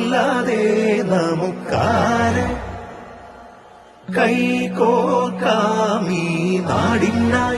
നാമല്ലാതെ നമുക്കാര് കൈകോർക്കാമീ നാടിനായി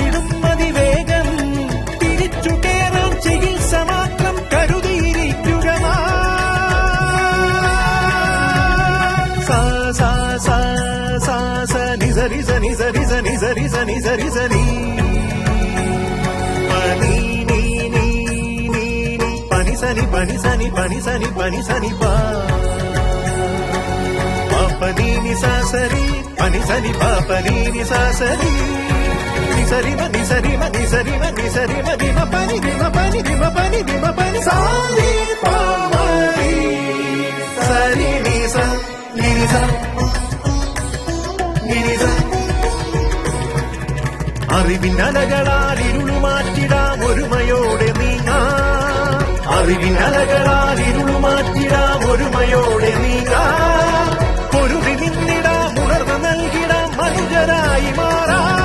సా సా సా స నిజ నిజ నిజ నిజ నిజ నిజ నిజ నిజ నీ పని నీ నీ నీ నీ పని సని పని సని పని సని పని సని పా పాపనీని సాసరి పని సని పాపనీని సాసరి నిసరిమ నిసరిమ నిసరిమ నిసరిమ నిమ పని నిమ పని నిమ పని నిమ పని సారి పా അറിവിനലകളാൽ ഇരുളു മാറ്റിടാം ഒരുമയോടെ നീങ്ങാം. അറിവിനലകളാൽ ഇരുളു മാറ്റിടാം ഒരുമയോടെ നീങ്ങാം. പൊരുതി നൽകിടാം മാറാം.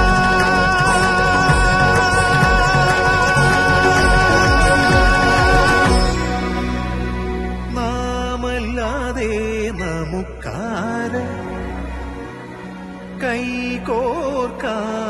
കൈകോർക്കാമീ